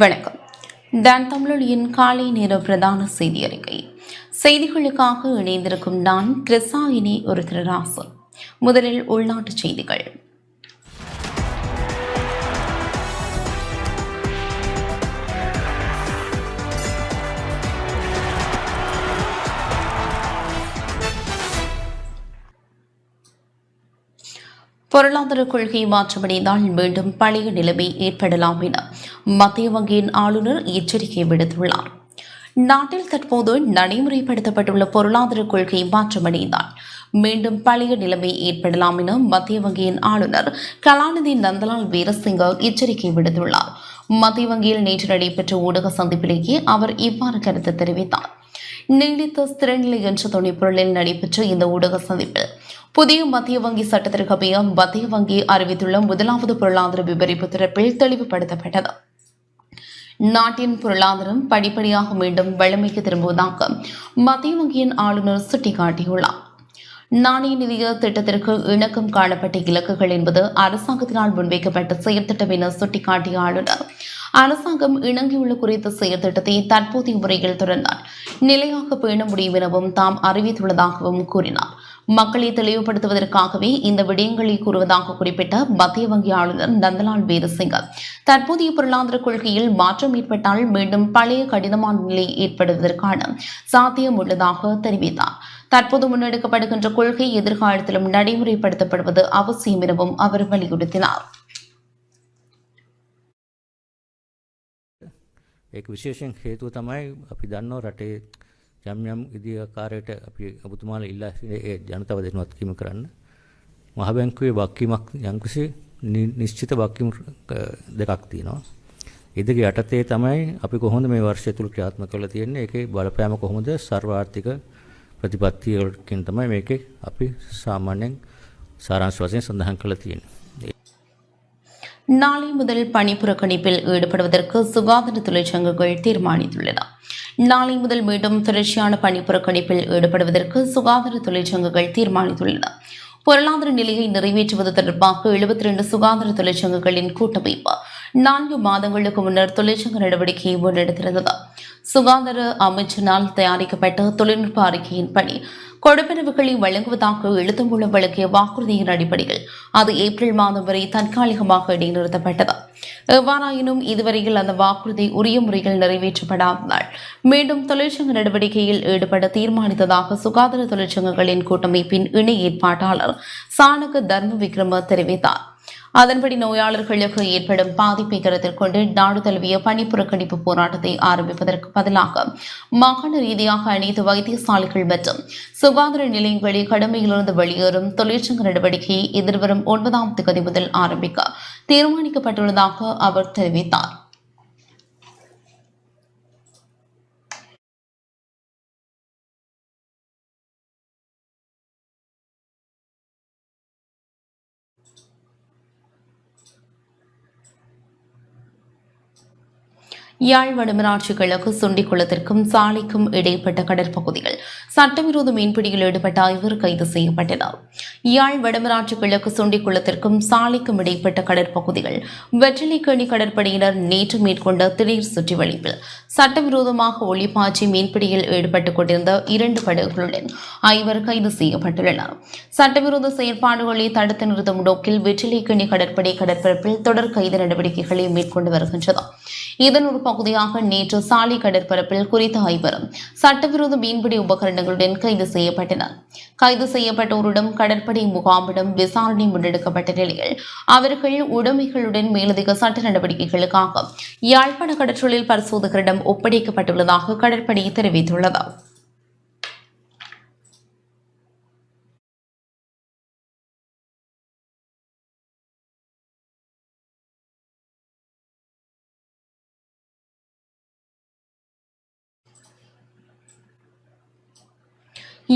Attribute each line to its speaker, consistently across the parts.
Speaker 1: வணக்கம் தான் தமிழொழியின் காலை நேர பிரதான செய்தி அறிக்கை செய்திகளுக்காக இணைந்திருக்கும் நான் கிறிசாயினி ஒரு ராசு முதலில் உள்நாட்டு செய்திகள் பொருளாதார கொள்கை மாற்றமடைந்தால் மீண்டும் பழைய நிலைமை ஏற்படலாம் என மத்திய வங்கியின் ஆளுநர் எச்சரிக்கை விடுத்துள்ளார் நாட்டில் தற்போது நடைமுறைப்படுத்தப்பட்டுள்ள பொருளாதார கொள்கை மாற்றமடைந்தால் மீண்டும் பழைய நிலைமை ஏற்படலாம் என மத்திய வங்கியின் ஆளுநர் கலாநிதி நந்தலால் வீரசிங்க எச்சரிக்கை விடுத்துள்ளார் மத்திய வங்கியில் நேற்று நடைபெற்ற ஊடக சந்திப்பிலேயே அவர் இவ்வாறு கருத்து தெரிவித்தார் நீடித்த ஸ்திரநிலை என்ற துணைப்பொருளில் நடைபெற்ற இந்த ஊடக சந்திப்பில் புதிய மத்திய வங்கி சட்டத்திற்கு அமைய மத்திய வங்கி அறிவித்துள்ள முதலாவது பொருளாதார விபரிப்பு திறப்பில் தெளிவுபடுத்தப்பட்டது நாட்டின் பொருளாதாரம் படிப்படியாக மீண்டும் வலிமைக்கு திரும்புவதாக மத்திய வங்கியின் ஆளுநர் சுட்டிக்காட்டியுள்ளார் நாணய நிதிய திட்டத்திற்கு இணக்கம் காணப்பட்ட இலக்குகள் என்பது அரசாங்கத்தினால் முன்வைக்கப்பட்ட செயற்திட்டம் என சுட்டிக்காட்டிய ஆளுநர் அரசாங்கம் இணங்கியுள்ள குறித்த செயற்திட்டத்தை தற்போதைய முறையில் தொடர்ந்தால் நிலையாக பேண முடியும் எனவும் தாம் அறிவித்துள்ளதாகவும் கூறினார் மக்களை தெளிவுபடுத்துவதற்காகவே இந்த விடயங்களை கூறுவதாக குறிப்பிட்ட மத்திய வங்கி ஆளுநர் நந்தலால் வீரசிங்க தற்போதைய பொருளாதார கொள்கையில் மாற்றம் ஏற்பட்டால் மீண்டும் பழைய கடினமான நிலை ஏற்படுவதற்கான சாத்தியம் உள்ளதாக தெரிவித்தார் தற்போது முன்னெடுக்கப்படுகின்ற கொள்கை எதிர்காலத்திலும் நடைமுறைப்படுத்தப்படுவது அவசியம் எனவும் அவர் வலியுறுத்தினார்
Speaker 2: ඒක විශේෂයෙන් හේතුව තමයි අපි දන්නවා රටේ යම් යම් ඉදිකාරයට අපි ඔබතුමාලා ඉල්ලා ඒ ජනතාව දෙනුවත් කීම කරන්න මහ බැංකුවේ වක්කීමක් යම්කිසි නිශ්චිත වක්කීම් දෙකක් තියෙනවා. ඉදිරි යටතේ තමයි අපි කොහොමද මේ වර්ෂය තුල ක්‍රියාත්මක කරලා තියෙන්නේ ඒකේ බලපෑම කොහොමද සර්වාර්ථික ප්‍රතිපත්තියකින් තමයි මේකේ අපි සාමාන්‍යයෙන් සාරාංශ වශයෙන් සඳහන් කරලා තියෙන්නේ.
Speaker 1: நாளை முதல் பணி புறக்கணிப்பில் ஈடுபடுவதற்கு சுகாதார தொழிற்சங்கங்கள் தீர்மானித்துள்ளன நாளை முதல் மீண்டும் தொடர்ச்சியான பணி புறக்கணிப்பில் ஈடுபடுவதற்கு சுகாதார தொழிற்சங்கங்கள் தீர்மானித்துள்ளன பொருளாதார நிலையை நிறைவேற்றுவது தொடர்பாக எழுபத்தி ரெண்டு சுகாதார தொழிற்சங்கங்களின் கூட்டமைப்பு நான்கு மாதங்களுக்கு முன்னர் தொழிற்சங்க நடவடிக்கையை முன்னெடுத்திருந்தது சுகாதார அமைச்சினால் தயாரிக்கப்பட்ட தொழில்நுட்ப அறிக்கையின்படி கொடுப்பனவுகளை வழங்குவதாக எழுத்து மூலம் வழங்கிய வாக்குறுதியின் அடிப்படையில் அது ஏப்ரல் மாதம் வரை தற்காலிகமாக இடைநிறுத்தப்பட்டது எவ்வாறாயினும் இதுவரையில் அந்த வாக்குறுதி உரிய முறையில் நிறைவேற்றப்படாததால் மீண்டும் தொழிற்சங்க நடவடிக்கையில் ஈடுபட தீர்மானித்ததாக சுகாதார தொழிற்சங்கங்களின் கூட்டமைப்பின் இணை ஏற்பாட்டாளர் சாணக தர்ம விக்ரம தெரிவித்தார் அதன்படி நோயாளர்களுக்கு ஏற்படும் பாதிப்பை கருத்தில் கொண்டு நாடு தழுவிய பணி புறக்கணிப்பு போராட்டத்தை ஆரம்பிப்பதற்கு பதிலாக மாகாண ரீதியாக அனைத்து வைத்தியசாலைகள் மற்றும் சுகாதார நிலையங்களில் கடமையிலிருந்து வெளியேறும் தொழிற்சங்க நடவடிக்கையை எதிர்வரும் ஒன்பதாம் தேதி முதல் ஆரம்பிக்க தீர்மானிக்கப்பட்டுள்ளதாக அவர் தெரிவித்தார் யாழ் வடமராட்சி கிழக்கு சுண்டிக்குளத்திற்கும் சாலைக்கும் இடைப்பட்ட கடற்பகுதிகள் சட்டவிரோத மீன்பிடியில் ஈடுபட்ட ஐவர் கைது செய்யப்பட்டனர் யாழ் வடமராட்சி கிழக்கு சுண்டிக்குளத்திற்கும் சாலைக்கும் இடைப்பட்ட கடற்பகுதிகள் வெற்றிலைக்கேணி கடற்படையினர் நேற்று மேற்கொண்ட திடீர் சுற்றிவளிப்பில் சட்டவிரோதமாக ஒளிப்பாய்ச்சி மீன்பிடியில் ஈடுபட்டுக் கொண்டிருந்த இரண்டு படகுகளுடன் ஐவர் கைது செய்யப்பட்டுள்ளனர் சட்டவிரோத செயற்பாடுகளை தடுத்து நிறுத்தும் நோக்கில் வெற்றிலைக்கேணி கடற்படை கடற்பரப்பில் தொடர் கைது நடவடிக்கைகளை மேற்கொண்டு வருகின்றது இதன் ஒரு பகுதியாக நேற்று சாலை கடற்பரப்பில் குறித்த ஐவரும் சட்டவிரோத மீன்பிடி உபகரண சட்டங்களுடன் கைது செய்யப்பட்டனர் கைது செய்யப்பட்டோருடன் கடற்படை முகாமிடம் விசாரணை முன்னெடுக்கப்பட்ட நிலையில் அவர்கள் உடைமைகளுடன் மேலதிக சட்ட நடவடிக்கைகளுக்காக யாழ்ப்பாண கடற்றொழில் பரிசோதகரிடம் ஒப்படைக்கப்பட்டுள்ளதாக கடற்படை தெரிவித்துள்ளது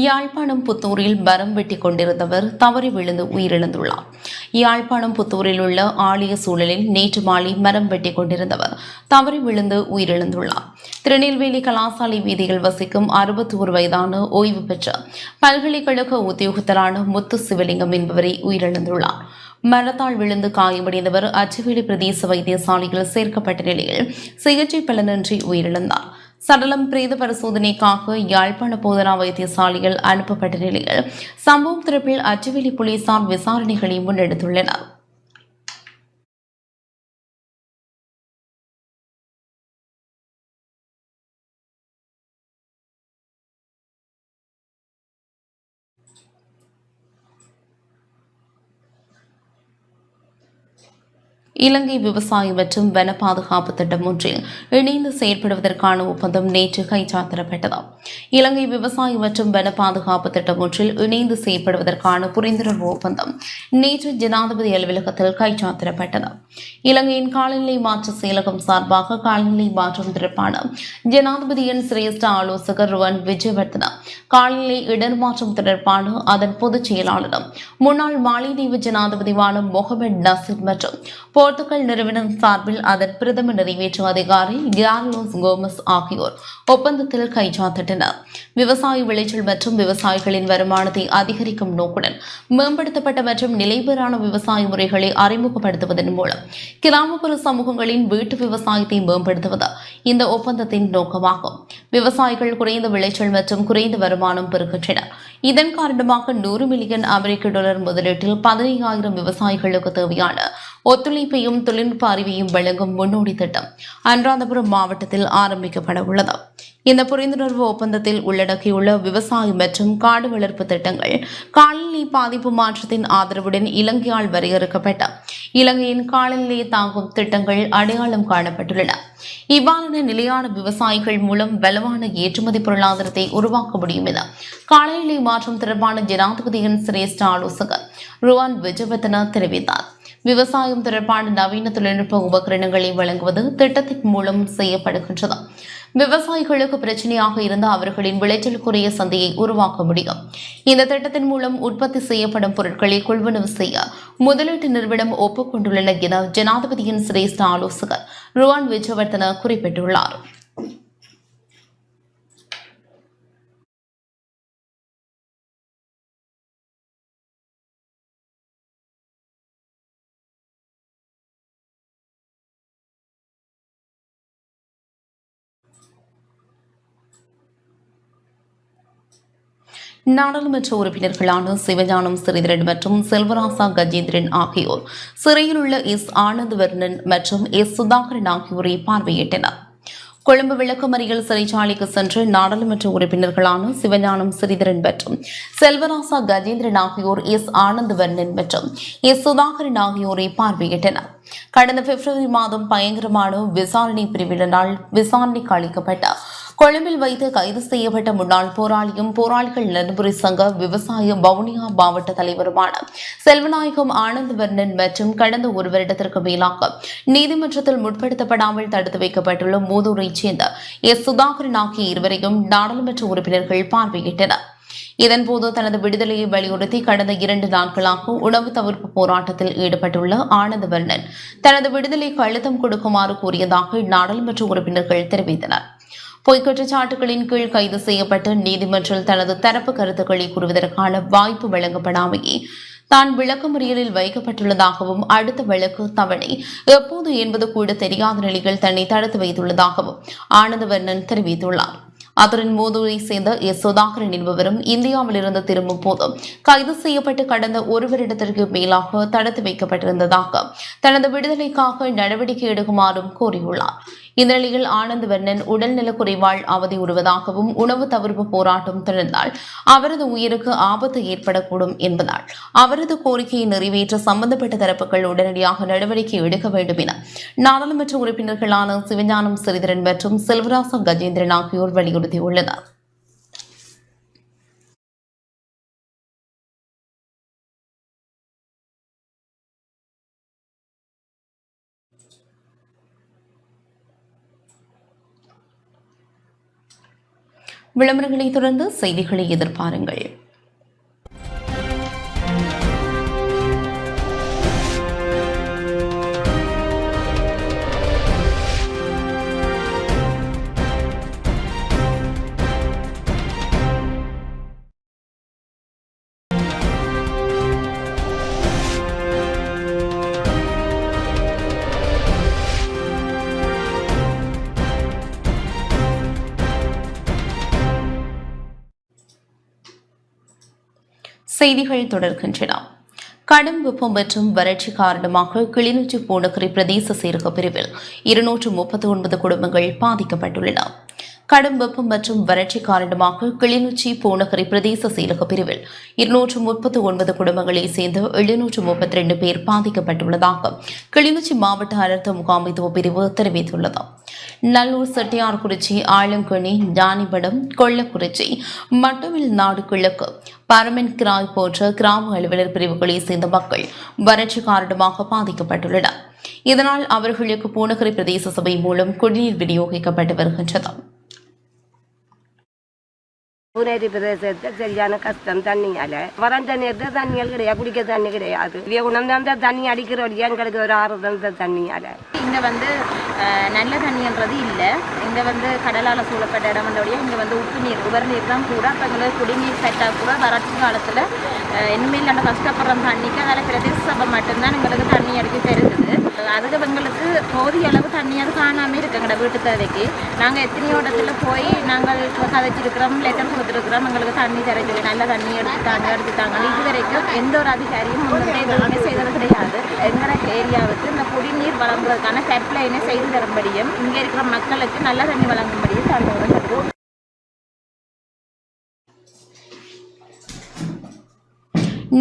Speaker 1: யாழ்ப்பாணம் புத்தூரில் மரம் வெட்டி கொண்டிருந்தவர் தவறி விழுந்து உயிரிழந்துள்ளார் யாழ்ப்பாணம் புத்தூரில் உள்ள ஆலய சூழலில் நேற்று மாலை மரம் வெட்டி கொண்டிருந்தவர் தவறி விழுந்து உயிரிழந்துள்ளார் திருநெல்வேலி கலாசாலை வீதியில் வசிக்கும் அறுபத்தி ஒரு வயதான ஓய்வு பெற்ற பல்கலைக்கழக உத்தியோகத்தரான முத்து சிவலிங்கம் என்பவரை உயிரிழந்துள்ளார் மரத்தால் விழுந்து காயமடைந்தவர் அச்சுவேலி பிரதேச வைத்தியசாலையில் சேர்க்கப்பட்ட நிலையில் சிகிச்சை பலனின்றி உயிரிழந்தார் சடலம் பிரேத பரிசோதனைக்காக யாழ்ப்பாண போதனா வைத்தியசாலையில் அனுப்பப்பட்ட நிலையில் சம்பவம் தரப்பில் அச்சுவெளி போலீசார் விசாரணைகளை முன்னெடுத்துள்ளனர் இலங்கை விவசாய மற்றும் வன பாதுகாப்பு திட்டம் ஒன்றில் இணைந்து செயற்படுவதற்கான ஒப்பந்தம் நேற்று கைச்சாத்திடப்பட்டது இலங்கை விவசாய மற்றும் வன பாதுகாப்பு திட்டம் ஒன்றில் இணைந்து செயற்படுவதற்கான புரிந்துணர்வு ஒப்பந்தம் நேற்று ஜனாதிபதி அலுவலகத்தில் கைச்சாத்திடப்பட்டது இலங்கையின் காலநிலை மாற்ற செயலகம் சார்பாக காலநிலை மாற்றம் தொடர்பான ஜனாதிபதியின் சிரேஷ்ட ஆலோசகர் ருவன் விஜயவர்தன காலநிலை இடர் மாற்றம் தொடர்பான அதன் பொதுச் செயலாளரும் முன்னாள் மாலைதீவு ஜனாதிபதிவான முகமது நசீர் மற்றும் போர் போர்த்துகல் நிறுவனம் சார்பில் அதன் பிரதமர் நிறைவேற்றும் அதிகாரி கியார்லோஸ் கோமஸ் ஆகியோர் ஒப்பந்தத்தில் கைச்சாத்திட்டனர் விவசாய விளைச்சல் மற்றும் விவசாயிகளின் வருமானத்தை அதிகரிக்கும் நோக்குடன் மேம்படுத்தப்பட்ட மற்றும் நிலைபெறான விவசாய முறைகளை அறிமுகப்படுத்துவதன் மூலம் கிராமப்புற சமூகங்களின் வீட்டு விவசாயத்தை மேம்படுத்துவது இந்த ஒப்பந்தத்தின் நோக்கமாகும் விவசாயிகள் குறைந்த விளைச்சல் மற்றும் குறைந்த வருமானம் பெறுகின்றனர் இதன் காரணமாக நூறு மில்லியன் அமெரிக்க டாலர் முதலீட்டில் பதினைந்தாயிரம் விவசாயிகளுக்கு தேவையான ஒத்துழைப்பையும் தொழில்நுட்ப அறிவையும் வழங்கும் முன்னோடி திட்டம் அனுராதபுரம் மாவட்டத்தில் ஆரம்பிக்கப்பட உள்ளது இந்த புரிந்துணர்வு ஒப்பந்தத்தில் உள்ளடக்கியுள்ள விவசாயம் மற்றும் காடு வளர்ப்பு திட்டங்கள் காலநிலை பாதிப்பு மாற்றத்தின் ஆதரவுடன் இலங்கையால் வரையறுக்கப்பட்ட இலங்கையின் காலநிலையை தாங்கும் திட்டங்கள் அடையாளம் காணப்பட்டுள்ளன இவ்வாறான நிலையான விவசாயிகள் மூலம் வலுவான ஏற்றுமதி பொருளாதாரத்தை உருவாக்க முடியும் என காலநிலை மாற்றம் தொடர்பான ஜனாதிபதியின் சிரேஷ்ட ஆலோசகர் ருவான் விஜயவர்தனா தெரிவித்தார் விவசாயம் தொடர்பான நவீன தொழில்நுட்ப உபகரணங்களை வழங்குவது திட்டத்தின் மூலம் செய்யப்படுகின்றது விவசாயிகளுக்கு பிரச்சனையாக இருந்த அவர்களின் விளைச்சலுக்குரிய சந்தையை உருவாக்க முடியும் இந்த திட்டத்தின் மூலம் உற்பத்தி செய்யப்படும் பொருட்களை கொள்வனவு செய்ய முதலீட்டு நிறுவனம் ஒப்புக்கொண்டுள்ளன என ஜனாதிபதியின் சிரேஷ்ட ஆலோசகர் ருவான் விஜயவர்தன குறிப்பிட்டுள்ளார் நாடாளுமன்ற உறுப்பினர்களான சிவஞானம் சிறிதரன் மற்றும் செல்வராசா கஜேந்திரன் ஆகியோர் சிறையில் உள்ள எஸ் ஆனந்த் வர்ணன் மற்றும் எஸ் சுதாகரன் ஆகியோரை பார்வையிட்டனர் கொழும்பு விளக்கமறியல் சிறைச்சாலைக்கு சென்று நாடாளுமன்ற உறுப்பினர்களான சிவஞானம் சிறிதரன் மற்றும் செல்வராசா கஜேந்திரன் ஆகியோர் எஸ் ஆனந்த் வர்ணன் மற்றும் எஸ் சுதாகரன் ஆகியோரை பார்வையிட்டனர் கடந்த பிப்ரவரி மாதம் பயங்கரமான விசாரணை பிரிவினரால் விசாரணைக்கு அளிக்கப்பட்டார் கொழும்பில் வைத்து கைது செய்யப்பட்ட முன்னாள் போராளியும் போராளிகள் நெடுமுறை சங்க விவசாய வவுனியா மாவட்ட தலைவருமான செல்வநாயகம் ஆனந்தவர்ணன் மற்றும் கடந்த ஒரு வருடத்திற்கு மேலாக நீதிமன்றத்தில் முற்படுத்தப்படாமல் தடுத்து வைக்கப்பட்டுள்ள மூதூரைச் சேர்ந்த எஸ் சுதாகரன் ஆகிய இருவரையும் நாடாளுமன்ற உறுப்பினர்கள் பார்வையிட்டனர் இதன்போது தனது விடுதலையை வலியுறுத்தி கடந்த இரண்டு நாட்களாக உணவு தவிர்ப்பு போராட்டத்தில் ஈடுபட்டுள்ள ஆனந்தவர்ணன் தனது விடுதலைக்கு அழுத்தம் கொடுக்குமாறு கூறியதாக நாடாளுமன்ற உறுப்பினர்கள் தெரிவித்தனர் பொய்க்குற்றச்சாட்டுகளின் கீழ் கைது செய்யப்பட்டு நீதிமன்றம் தனது தரப்பு கருத்துக்களை கூறுவதற்கான வாய்ப்பு வழங்கப்படாமையே தான் விளக்கமறியலில் வைக்கப்பட்டுள்ளதாகவும் அடுத்த வழக்கு தவணை எப்போது என்பது கூட தெரியாத நிலையில் தன்னை தடுத்து வைத்துள்ளதாகவும் ஆனந்தவர்ணன் தெரிவித்துள்ளார் அதனின் மோதுரை சேர்ந்த எஸ் சுதாகரன் என்பவரும் இந்தியாவில் இருந்து திரும்பும் போது கைது செய்யப்பட்டு கடந்த ஒரு வருடத்திற்கு மேலாக தடுத்து வைக்கப்பட்டிருந்ததாக தனது விடுதலைக்காக நடவடிக்கை எடுக்குமாறும் கூறியுள்ளார் இந்த நிலையில் ஆனந்த் வர்ணன் உடல்நலக் அவதி உறுவதாகவும் உணவு தவிர்ப்பு போராட்டம் தொடர்ந்தால் அவரது உயிருக்கு ஆபத்து ஏற்படக்கூடும் என்பதால் அவரது கோரிக்கையை நிறைவேற்ற சம்பந்தப்பட்ட தரப்புகள் உடனடியாக நடவடிக்கை எடுக்க வேண்டும் என நாடாளுமன்ற உறுப்பினர்களான சிவஞானம் சிறிதரன் மற்றும் செல்வராச கஜேந்திரன் ஆகியோர் வலியுறுத்தியுள்ளனா் விளம்பரங்களை தொடர்ந்து செய்திகளை எதிர்பாருங்கள் செய்திகள் தொடர்கின்றன கடும் வெப்பம் மற்றும் வறட்சி காரணமாக கிளிநொச்சி பூநகரி பிரதேச செயலக பிரிவில் இருநூற்று முப்பத்தி ஒன்பது குடும்பங்கள் பாதிக்கப்பட்டுள்ளன கடும் வெப்பம் மற்றும் வறட்சி காரணமாக கிளிநொச்சி பூநகரி பிரதேச செயலக பிரிவில் இருநூற்று முப்பத்தி ஒன்பது குடும்பங்களை சேர்ந்த எழுநூற்று முப்பத்தி ரெண்டு பேர் பாதிக்கப்பட்டுள்ளதாக கிளிநொச்சி மாவட்ட அனர்த்த முகாமைத்துவ பிரிவு தெரிவித்துள்ளது நல்லூர் செட்டியார்குறிச்சி ஆலங்கொணி ஞானிபடம் கொள்ளக்குறிச்சி மட்டுமில் நாடு கிழக்கு பரமன் கிராய் போன்ற கிராம அலுவலர் பிரிவுகளைச் சேர்ந்த மக்கள் வறட்சி காரணமாக பாதிக்கப்பட்டுள்ளனர் இதனால் அவர்களுக்கு பூநகரி பிரதேச சபை மூலம் குடிநீர் விநியோகிக்கப்பட்டு வருகின்றது ஊனேரி பிரதேசத்தை சரியான கஷ்டம் தண்ணியால தண்ணி நேரத்தில் தண்ணிகள் கிடையாது குடிக்க தண்ணி கிடையாது இவைய உணர்ந்து அந்த தண்ணி அடிக்கிற வழியா எங்களுக்கு ஒரு ஆறு தந்த தண்ணியால இங்கே வந்து நல்ல தண்ணின்றது இல்லை இங்கே வந்து கடலால் சூழப்பட்ட இடம் வந்தோடைய இங்கே வந்து உப்பு நீர் உபர் நீர் தான் கூட அப்போ எங்களை குடிநீர் செட்டாக கூட வறட்சி காலத்தில் இனிமேல் நம்ம கஷ்டப்படுற தண்ணிக்கு அதில் பிரதேச சபை மட்டும்தான் எங்களுக்கு தண்ணி அடிக்க தருது அதுக்கு எங்களுக்கு போதிய அளவு தண்ணியாக காணாமல் இருக்கு எங்களோட வீட்டு தேவைக்கு நாங்கள் எத்தனையோ இடத்துல போய் நாங்கள் கதைச்சிருக்கிறோம் லெட்டர் கொடுத்துருக்குறோம் எங்களுக்கு தண்ணி தர நல்ல தண்ணி எடுத்துட்டாங்க எடுத்துட்டாங்க இது வரைக்கும் எந்த ஒரு அதிகாரியும் முன்னே எதுவுமே செய்தது கிடையாது எங்களோட ஏரியாவுக்கு இந்த குடிநீர் வழங்குவதற்கான சப்ளைனை செய்து தரும்படியும் இங்கே இருக்கிற மக்களுக்கு நல்ல தண்ணி வழங்கும்படியும் தருவோம்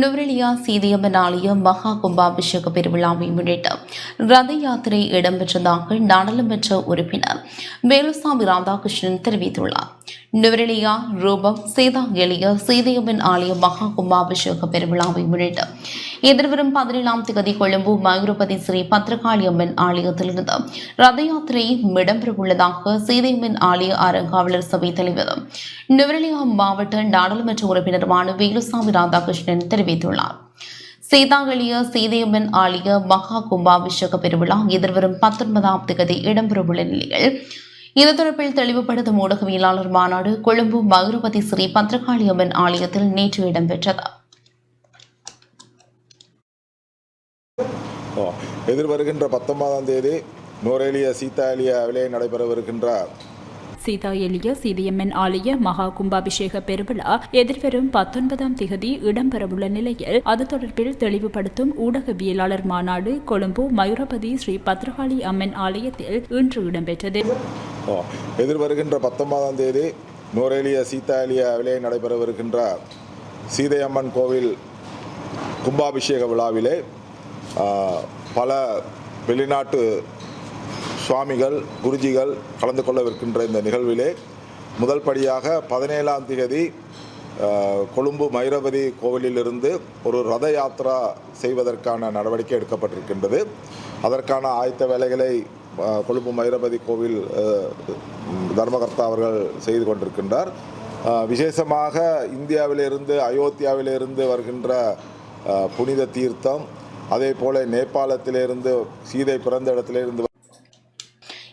Speaker 1: நுவரெலியா சீதியம்மன் ஆலய மகா கும்பாபிஷேக பெருவிழாவை முன்னிட்டு ரத யாத்திரை இடம்பெற்றதாக நாடாளுமன்ற உறுப்பினர் வேலுசாமி ராதாகிருஷ்ணன் தெரிவித்துள்ளார் நுவரெலியா ரூபம் சீதா எளிய சீதையம்மன் ஆலய மகா கும்பாபிஷேக பெருவிழாவை முன்னிட்டு எதிர்வரும் பதினேழாம் திகதி கொழும்பு மயூரபதி ஸ்ரீ பத்திரகாளி அம்மன் ஆலயத்திலிருந்து ரத யாத்திரை இடம்பெற உள்ளதாக சீதையம்மன் ஆலய அறங்காவலர் சபை தலைவர் நுவரெலியா மாவட்ட நாடாளுமன்ற உறுப்பினருமான வேலுசாமி ராதாகிருஷ்ணன் தெரிவித்துள்ளார் சீதாங்கலிய சீதையம்மன் ஆலய மகா கும்பாபிஷேக பெருவிழா எதிர்வரும் பத்தொன்பதாம் திகதி இடம்பெறவுள்ள நிலையில் இது தொடர்பில் தெளிவுபடுத்தும் ஊடகவியலாளர் மாநாடு கொழும்பு மகுரபதி ஸ்ரீ பத்திரகாளியம்மன் ஆலயத்தில் நேற்று இடம்பெற்றது எதிர்வருகின்ற பத்தொன்பதாம் தேதி நோரேலிய சீத்தாலிய விலையை நடைபெறவிருக்கின்ற சீதா எலிய சீதியம்மன் ஆலய மகா கும்பாபிஷேக பெருவிழா எதிர்வரும் பத்தொன்பதாம் திகதி இடம்பெறவுள்ள நிலையில் அது தொடர்பில் தெளிவுபடுத்தும் ஊடகவியலாளர் மாநாடு கொழும்பு மயூரபதி ஸ்ரீ பத்ரகாளி அம்மன் ஆலயத்தில் இன்று இடம்பெற்றது
Speaker 2: எதிர்வருகின்ற பத்தொன்பதாம் தேதி நூரேலிய சீதாலிய விலை நடைபெறவிருக்கின்ற சீதையம்மன் கோவில் கும்பாபிஷேக விழாவிலே பல வெளிநாட்டு சுவாமிகள் குருஜிகள் கலந்து கொள்ளவிருக்கின்ற இந்த நிகழ்விலே முதல் படியாக பதினேழாம் தேதி கொழும்பு மைரவதி கோவிலிலிருந்து ஒரு ரத யாத்திரா செய்வதற்கான நடவடிக்கை எடுக்கப்பட்டிருக்கின்றது அதற்கான ஆயத்த வேலைகளை கொழும்பு மைரபதி கோவில் தர்மகர்த்தா அவர்கள் செய்து கொண்டிருக்கின்றார் விசேஷமாக இந்தியாவிலிருந்து அயோத்தியாவிலிருந்து வருகின்ற புனித தீர்த்தம் அதே போல நேபாளத்திலிருந்து சீதை பிறந்த இடத்திலிருந்து